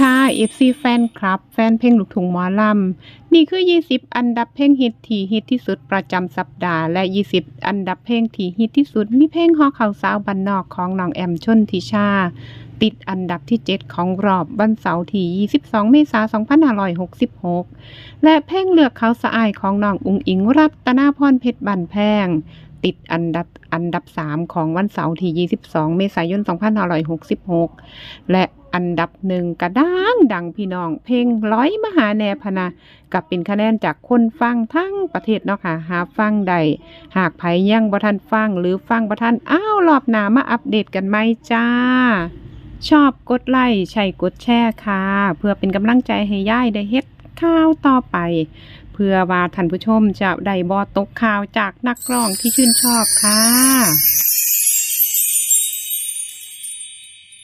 ค่ะเอฟซีแฟนคลับ แฟนเพลงลูกทุ่งหมอลำ นี่คือ 20 อันดับเพลงฮิตที่ฮิตที่สุดประจำสัปดาห์ และ 20 อันดับเพลงที่ฮิตที่สุด มีเพลงฮอเขาสาวบันนอกของน้องแอมชนทิชา ติดอันดับที่ 7 ของรอบวันเสาร์ที่ 22 เมษายน 2566 และเพลงเลือกเขาสะอายของน้องอุงอิงรัตนาพรเพชรบันแพง ติดอันดับอันดับ 3 ของวันเสาร์ที่ 22 เมษายน 2566 และอันดับหนึ่งกระด้างดังพี่น้อง เพลงร้อยมหาแนพนากับเป็นคะแนนจากคนฟังทั้งประเทศเนาะค่ะ หาฟังใด หากไผยังบ่ทันฟังหรือฟังบ่ทันอ้าวรอบหน้ามาอัปเดตกันไหมจ้า ชอบกดไลค์ใช่กดแชร์ค่ะ เพื่อเป็นกำลังใจให้ย่ายได้เฮ็ด ข่าวต่อไป เพื่อว่าท่านผู้ชมจะได้บอตกข่าวจากนักร้องที่ชื่นชอบค่ะ